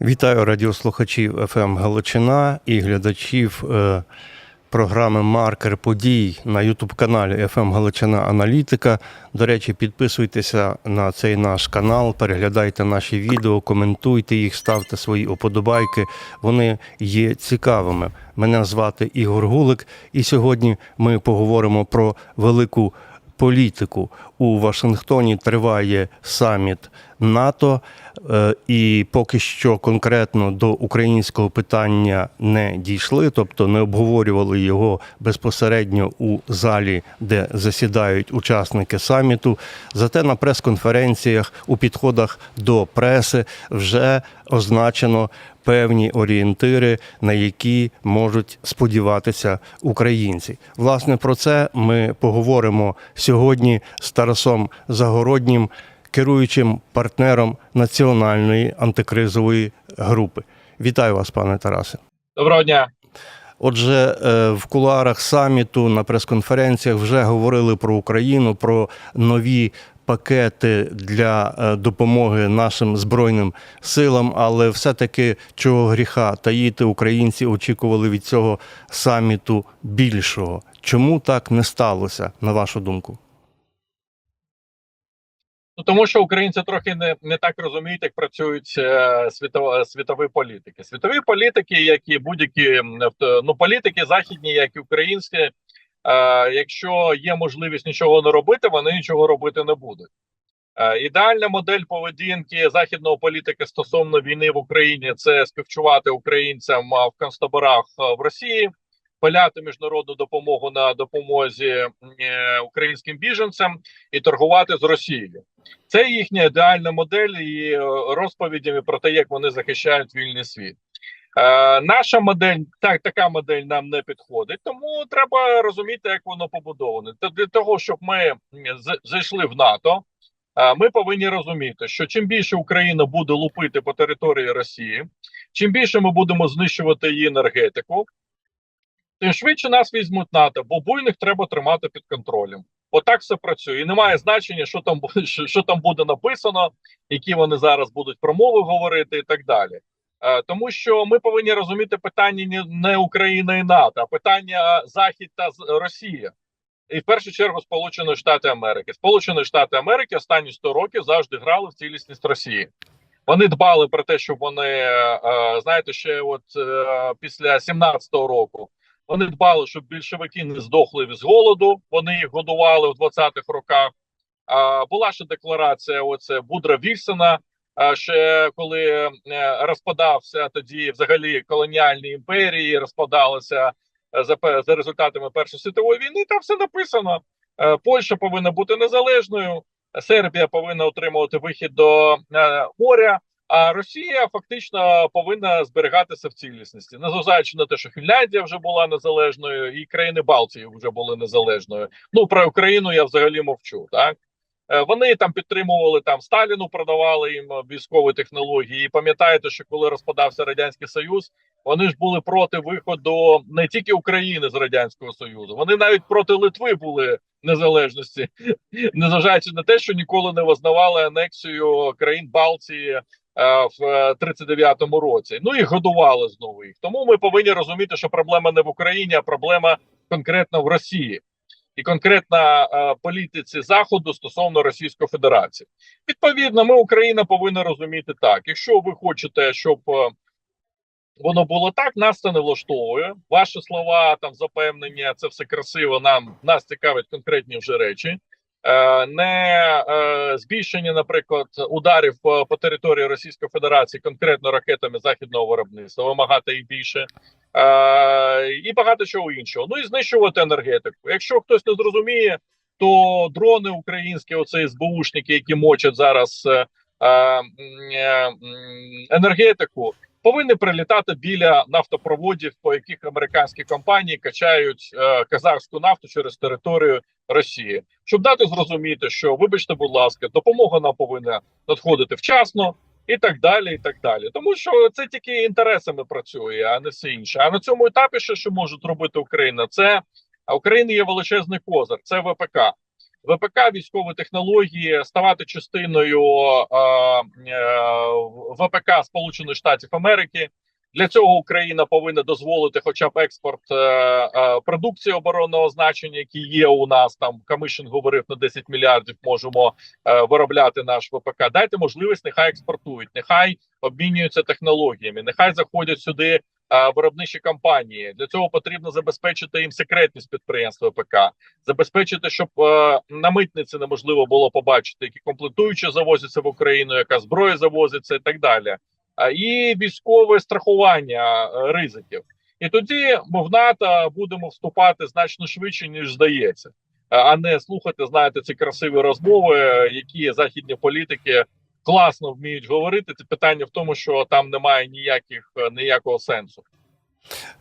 Вітаю радіослухачів ФМ Галичина і глядачів е, програми Маркер подій на Ютуб-каналі ФМ Галичина Аналітика. До речі, підписуйтеся на цей наш канал, переглядайте наші відео, коментуйте їх, ставте свої оподобайки. Вони є цікавими. Мене звати Ігор Гулик, і сьогодні ми поговоримо про велику політику. У Вашингтоні триває саміт НАТО, е, і поки що конкретно до українського питання не дійшли, тобто не обговорювали його безпосередньо у залі, де засідають учасники саміту. Зате на прес-конференціях у підходах до преси вже означено певні орієнтири, на які можуть сподіватися українці. Власне, про це ми поговоримо сьогодні з Тарасом Загороднім, керуючим партнером національної антикризової групи. Вітаю вас, пане Тарасе. Доброго дня. Отже, е, в кулуарах саміту на прес-конференціях вже говорили про Україну, про нові пакети для е, допомоги нашим збройним силам, але все-таки чого гріха таїти українці очікували від цього саміту більшого. Чому так не сталося, на вашу думку? Ну тому що українці трохи не не так розуміють, як працюють е, світові, світові політики. Світові політики, як і будь-які ну політики західні, як і українські, е, якщо є можливість нічого не робити, вони нічого робити не будуть. Е, ідеальна модель поведінки західного політика стосовно війни в Україні це співчувати українцям в концтаборах в Росії, пиляти міжнародну допомогу на допомозі е, українським біженцям і торгувати з Росією. Це їхня ідеальна модель і е, розповідями про те, як вони захищають вільний світ. Е, наша модель, так, така модель нам не підходить, тому треба розуміти, як воно побудоване. Та для того, щоб ми зайшли в НАТО, е, ми повинні розуміти, що чим більше Україна буде лупити по території Росії, чим більше ми будемо знищувати її енергетику, тим швидше нас візьмуть НАТО, бо буйних треба тримати під контролем. Отак все працює. І немає значення, що там що, там буде написано, які вони зараз будуть промови говорити, і так далі. Е, тому що ми повинні розуміти питання не, Україна і НАТО, а питання Захід та Росія. І в першу чергу Сполучені Штати Америки. Сполучені Штати Америки останні 100 років завжди грали в цілісність Росії. Вони дбали про те, щоб вони е, е, знаєте, ще от після 17-го року вони дбали, щоб більшовики не здохли з голоду. Вони їх годували в 20-х роках. А, була ще декларація. Оце Будра Вільсона. А, ще коли е, розпадався тоді, взагалі колоніальні імперії розпадалися е, за за результатами Першої світової війни. Там все написано. Е, Польща повинна бути незалежною. Сербія повинна отримувати вихід до моря. А Росія фактично повинна зберігатися в цілісності, незважаючи на те, що Фінляндія вже була незалежною, і країни Балтії вже були незалежною. Ну про Україну я взагалі мовчу. Так Е, вони там підтримували там Сталіну, продавали їм військові технології. І пам'ятаєте, що коли розпадався радянський союз, вони ж були проти виходу не тільки України з радянського союзу, вони навіть проти Литви були незалежності, незважаючи на те, що ніколи не визнавали анексію країн Балтії в е, 39-му році. Ну і годували знову їх. Тому ми повинні розуміти, що проблема не в Україні, а проблема конкретно в Росії. І конкретна е, політиці заходу стосовно Російської Федерації, відповідно, ми Україна повинна розуміти так: якщо ви хочете, щоб е, воно було так, нас це не влаштовує. Ваші слова там запевнення, це все красиво. Нам нас цікавить конкретні вже речі. Е, не е, збільшення, наприклад, ударів по, по території Російської Федерації конкретно ракетами західного виробництва, вимагати їх більше, е, і багато чого іншого. Ну і знищувати енергетику. Якщо хтось не зрозуміє, то дрони українські, оце СБУшники, які мочать зараз енергетику, повинні прилітати біля нафтопроводів, по яких американські компанії качають е, казахську нафту через територію Росії, щоб дати зрозуміти, що вибачте, будь ласка, допомога нам повинна надходити вчасно. І так далі, і так далі, тому що це тільки інтересами працює, а не все інше. А на цьому етапі ще що може робити Україна? Це а Україна є величезний козир, це ВПК. ВПК, військові технології, ставати частиною е, е, ВПК Сполучених Штатів Америки. Для цього Україна повинна дозволити, хоча б експорт е, е, продукції оборонного значення, які є у нас. Там Камишин говорив на 10 мільярдів. Можемо е, виробляти наш ВПК. Дайте можливість, нехай експортують, нехай обмінюються технологіями, нехай заходять сюди е, виробничі компанії. Для цього потрібно забезпечити їм секретність підприємств ВПК, забезпечити, щоб е, на митниці неможливо було побачити, які комплектуючі завозяться в Україну, яка зброя завозиться, і так далі. І військове страхування е, ризиків. І тоді ми в НАТО будемо вступати значно швидше, ніж здається, Е, а не слухати, знаєте, ці красиві розмови, е, які західні політики класно вміють говорити. Це питання в тому, що там немає ніяких е, ніякого сенсу.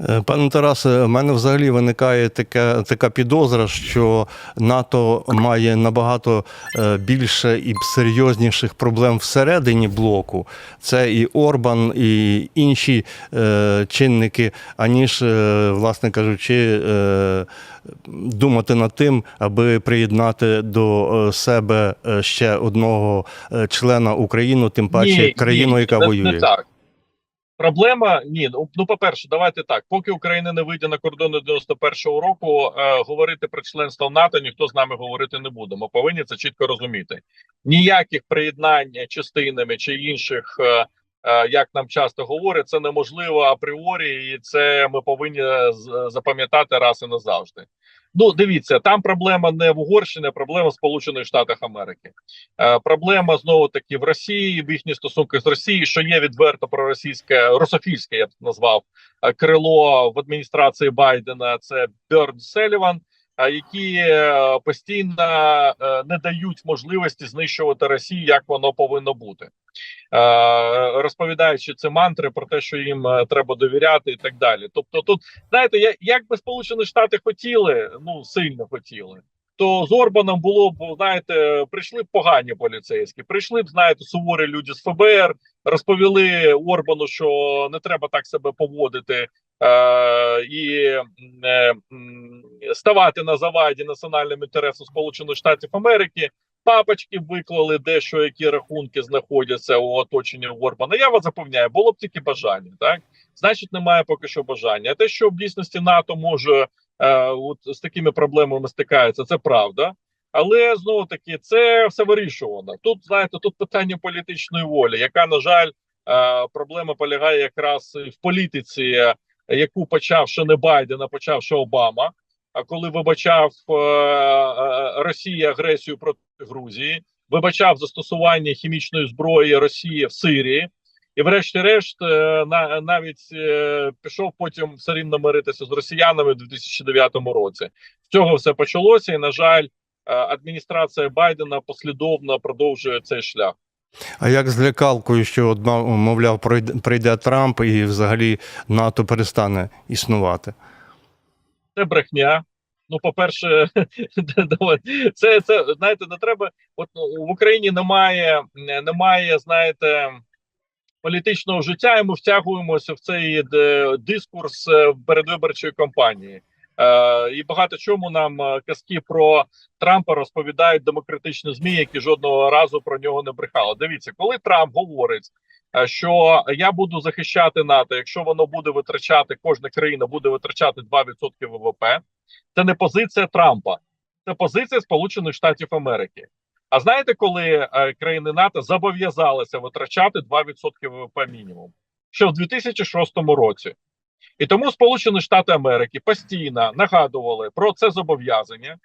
Е, Пане Тарасе, в мене взагалі виникає така, така підозра, що НАТО має набагато е, більше і серйозніших проблем всередині блоку. Це і Орбан, і інші е, чинники, аніж, е, власне кажучи, е, думати над тим, аби приєднати до е, себе ще одного члена Україну, тим паче країну, яка не, воює. Не так. Проблема ні, ну ну по-перше, давайте так. Поки Україна не вийде на кордони 91-го року, е, говорити про членство в НАТО ніхто з нами говорити не буде. Ми повинні це чітко розуміти. Ніяких приєднань частинами чи інших, е, е, як нам часто говорять, це неможливо апріорі, і це ми повинні з- запам'ятати раз і назавжди. Ну, дивіться, там проблема не в Угорщині, проблема в Сполучених Штатах Америки. Е, проблема знову таки в Росії, в їхні стосунки з Росією, що є відверто проросійське, рософільське, я б назвав е, крило в адміністрації Байдена. Це Берн Селіван, які е, постійно е, не дають можливості знищувати Росію, як воно повинно бути. Е, Розповідаючи ці мантри про те, що їм треба довіряти, і так далі. Тобто, тут знаєте, як би Сполучені Штати хотіли, ну сильно хотіли, то з Орбаном було б, знаєте, прийшли б погані поліцейські, прийшли б, знаєте, суворі люди з ФБР, розповіли Орбану, що не треба так себе поводити і е, ставати на заваді національним інтересам Сполучених Штатів Америки. Папочки виклали дещо, які рахунки знаходяться у оточенні Орбана. Я вас запевняю, було б тільки бажання, так значить, немає поки що бажання. Те, що в дійсності НАТО може е, от з такими проблемами стикається, це правда. Але знову таки це все вирішувано. Тут знаєте, тут питання політичної волі, яка на жаль, е, проблема полягає якраз в політиці, яку почав ще не Байден, а почав ще Обама. А коли вибачав е, е, агресію проти Грузії, вибачав застосування хімічної зброї Росії в Сирії, і, врешті-решт, е, на навіть е, пішов потім все рівно миритися з росіянами в 2009 році. З цього все почалося, і на жаль, адміністрація Байдена послідовно продовжує цей шлях. А як з лякалкою, що от, мовляв, прийде Трамп і взагалі НАТО перестане існувати? Це брехня. Ну, по-перше, це це знаєте, не треба. От ну, в Україні немає, немає, знаєте, політичного життя, і ми втягуємося в цей е, дискурс е, передвиборчої кампанії. Е, і багато чому нам е, казки про Трампа розповідають демократичні змі, які жодного разу про нього не брехали. Дивіться, коли Трамп говорить, е, що я буду захищати НАТО, якщо воно буде витрачати, кожна країна буде витрачати 2% ВВП. Це не позиція Трампа, це позиція Сполучених Штатів Америки. А знаєте, коли країни НАТО зобов'язалися витрачати 2% ВВП мінімум? Ще в 2006 році. І тому Сполучені Штати Америки постійно нагадували про це зобов'язання.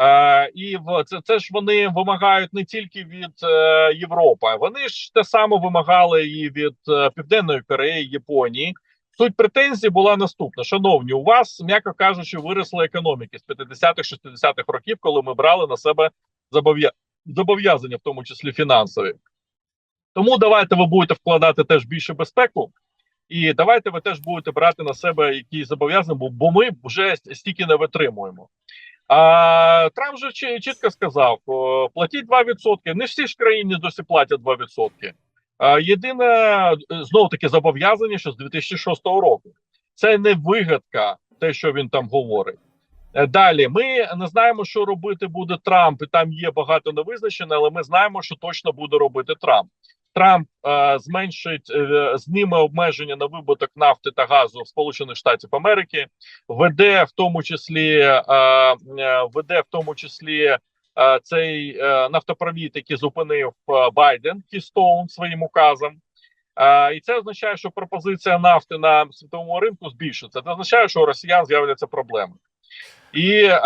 Е, і в це, це ж вони вимагають не тільки від е, Європи, вони ж те саме вимагали і від е, Південної Кореї, Японії. Суть претензій була наступна: шановні, у вас, м'яко кажучи, виросли економіки з 50-х, 60-х років, коли ми брали на себе зобов'я... зобов'язання, в тому числі фінансові. Тому давайте ви будете вкладати теж більше безпеку, і давайте ви теж будете брати на себе якісь зобов'язання, бо, ми вже стільки не витримуємо. А Трамп же чітко сказав: платіть 2%. Не всі ж країни досі платять 2%. А, єдине знову таки зобов'язання, що з 2006 року. Це не вигадка, те, що він там говорить. Е, Далі ми не знаємо, що робити буде Трамп, і там є багато невизначене, але ми знаємо, що точно буде робити Трамп. Трамп е, зменшить е, зніме обмеження на видобуток нафти та газу в Сполучених Штатів Америки, веде в тому числі е, е, веде в тому числі е, цей е, нафтопровід, який зупинив е, Байден Кістоун своїм указом. Е, і це означає, що пропозиція нафти на світовому ринку збільшиться. Це означає, що у росіян з'являться проблеми. І е,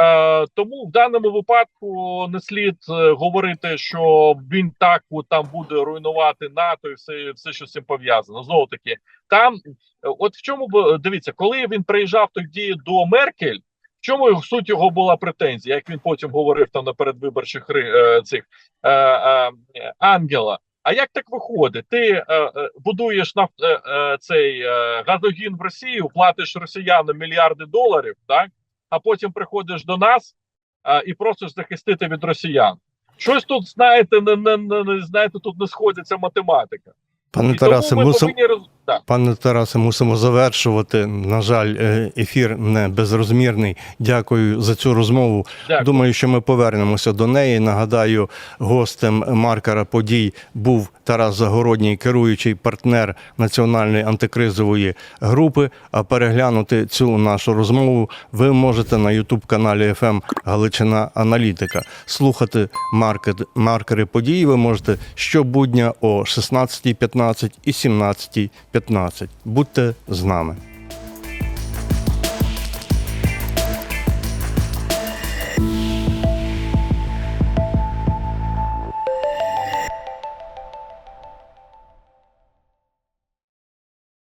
тому в даному випадку не слід е, говорити, що він так от там буде руйнувати НАТО і все, все що з цим пов'язано. Знову таки, там от в чому дивіться, коли він приїжджав тоді до Меркель, в чому суть його була претензія, як він потім говорив там на передвиборчих е, цих е, е, ангела. А як так виходить? Ти е, е, будуєш наф, е, е, цей е, газогін в Росію, платиш росіянам мільярди доларів, так? А потім приходиш до нас а, і просиш захистити від росіян. Щось тут, знаєте, не, не, не, знаєте, тут не сходиться математика. Пане Тарасе, мусимо. повинні. Пане Тарасе, мусимо завершувати. На жаль, е, ефір не безрозмірний. Дякую за цю розмову. Дякую. Думаю, що ми повернемося до неї. Нагадаю, гостем маркера подій був Тарас Загородній, керуючий партнер національної антикризової групи. А переглянути цю нашу розмову ви можете на Ютуб каналі «ФМ Галичина Аналітика. Слухати маркет, маркери подій ви можете щобудня о 16.15 і 17.15. Будьте з нами.